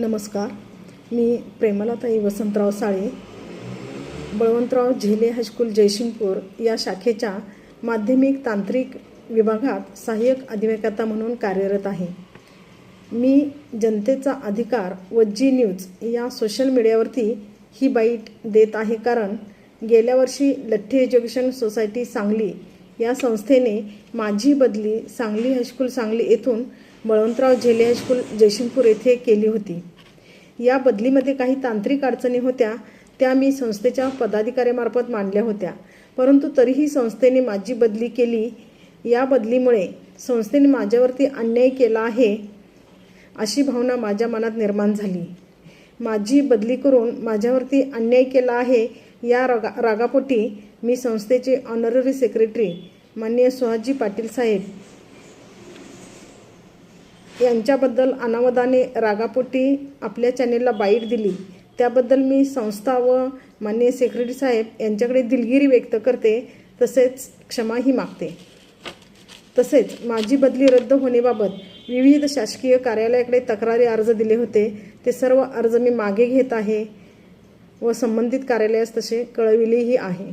नमस्कार. मी प्रेमलाताई वसंतराव साळे. बळवंतराव झेले हायस्कूल जयसिंगपूर या शाखेच्या माध्यमिक तांत्रिक विभागात सहाय्यक अधिवेकता म्हणून कार्यरत आहे. मी जनतेचा अधिकार व जी न्यूज या सोशल मीडियावरती ही बाईट देत आहे कारण गेल्या वर्षी लठ्ठी एज्युकेशन सोसायटी सांगली या संस्थेने माझी बदली सांगली हायस्कूल सांगली येथून बळवंतराव झेले हायस्कूल जयसिंगपूर येथे केली होती. या बदलीमध्ये काही तांत्रिक अडचणी होत्या त्या मी संस्थेच्या पदाधिकाऱ्यामार्फत मांडल्या होत्या. परंतु तरीही संस्थेने माझी बदली केली. या बदलीमुळे संस्थेने माझ्यावरती अन्याय केला आहे अशी भावना माझ्या मनात निर्माण झाली. माझी बदली करून माझ्यावरती अन्याय केला आहे या रागा रागापोटी मी संस्थेचे ऑनररी सेक्रेटरी माननीय सुहाजी पाटील साहेब यांच्याबद्दल अनावधाने रागापोटी आपल्या चॅनेलला बाईट दिली. त्याबद्दल मी संस्था व माननीय सेक्रेटरी साहेब यांच्याकडे दिलगिरी व्यक्त करते तसेच क्षमाही मागते. तसेच माझी बदली रद्द होण्याबाबत विविध शासकीय कार्यालयाकडे तक्रारी अर्ज दिले होते. ते सर्व अर्ज मी मागे घेत आहे व संबंधित कार्यालयास तसे कळविलेही आहे.